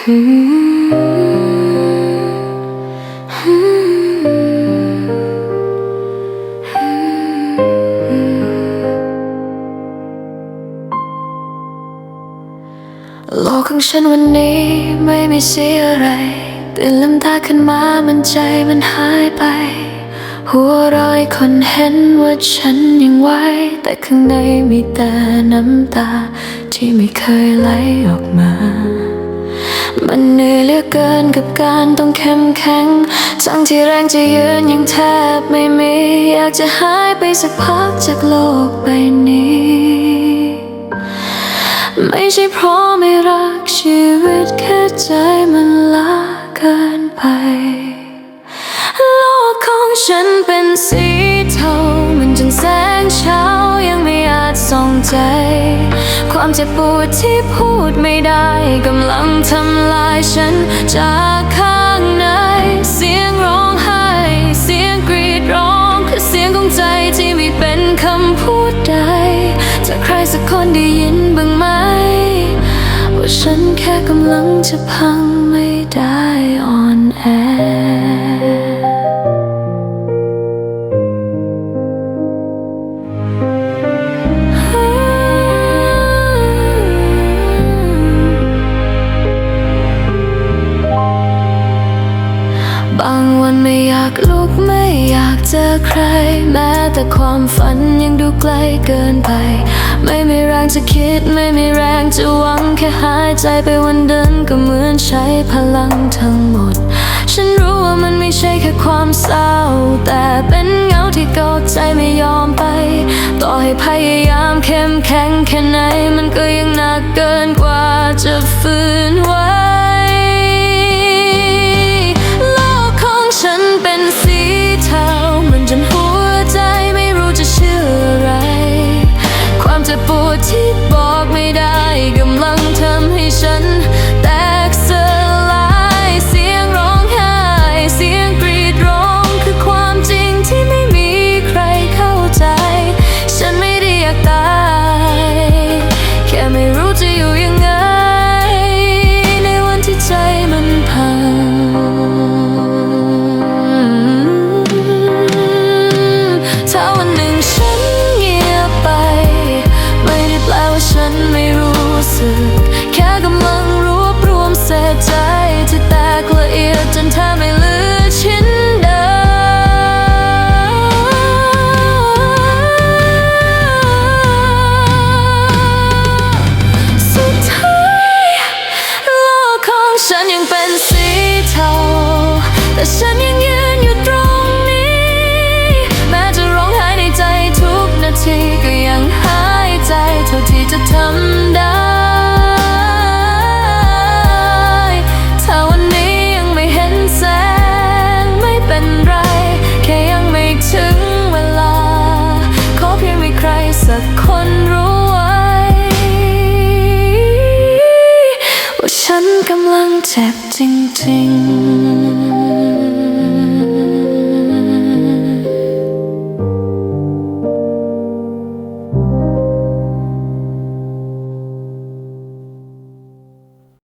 โลกของฉันวันนี้ไม่มีสีอะไรตื่นลืมตาขึ้นมามันใจมันหายไป หัวรอยคนเห็นว่าฉันยังไหวแต่ข้างในมีแต่น้ำตาที่ไม่เคยไหลออกมา มันเหนื่อยเหลือเกินกับการต้องเข้มแข็งทั้งที่แรงจะยืนยังแทบไม่มี อยากจะหายไปสักพักจากโลกใบนี้ ไม่ใช่เพราะไม่รักชีวิตแค่ใจมันล้าเกินไป โลกของฉันเป็นสีเทามันจนแสงเช้า ยังไม่อาจส่องใจ ความเจ็บปวดที่พูดไม่ได้กำลังทำลายฉันจากข้างใน เสียงร้องไห้ เสียงกรีดร้องคือเสียงของใจที่ไม่เป็นคำพูดใดจะใครสักคนได้ยินบ้างไหม ว่าฉันแค่กำลังจะพังไม่ได้ เจอใคร แม้แต่ความฝันยังดูไกลเกินไป ไม่มีแรงจะคิด ไม่มีแรงจะหวังแค่หายใจไปวันเดินก็เหมือนใช้พลังทั้งหมด ฉันรู้ว่ามันไม่ใช่แค่ความเศร้า แต่เป็นเงาที่กอดใจไม่ยอมไป ต่อให้พยายามเข้มแข็งแค่ไหน มันก็ยังหนักเกินกว่าจะฝืน สักคนรู้ไว้ ว่าฉันกำลังเจ็บจริงๆ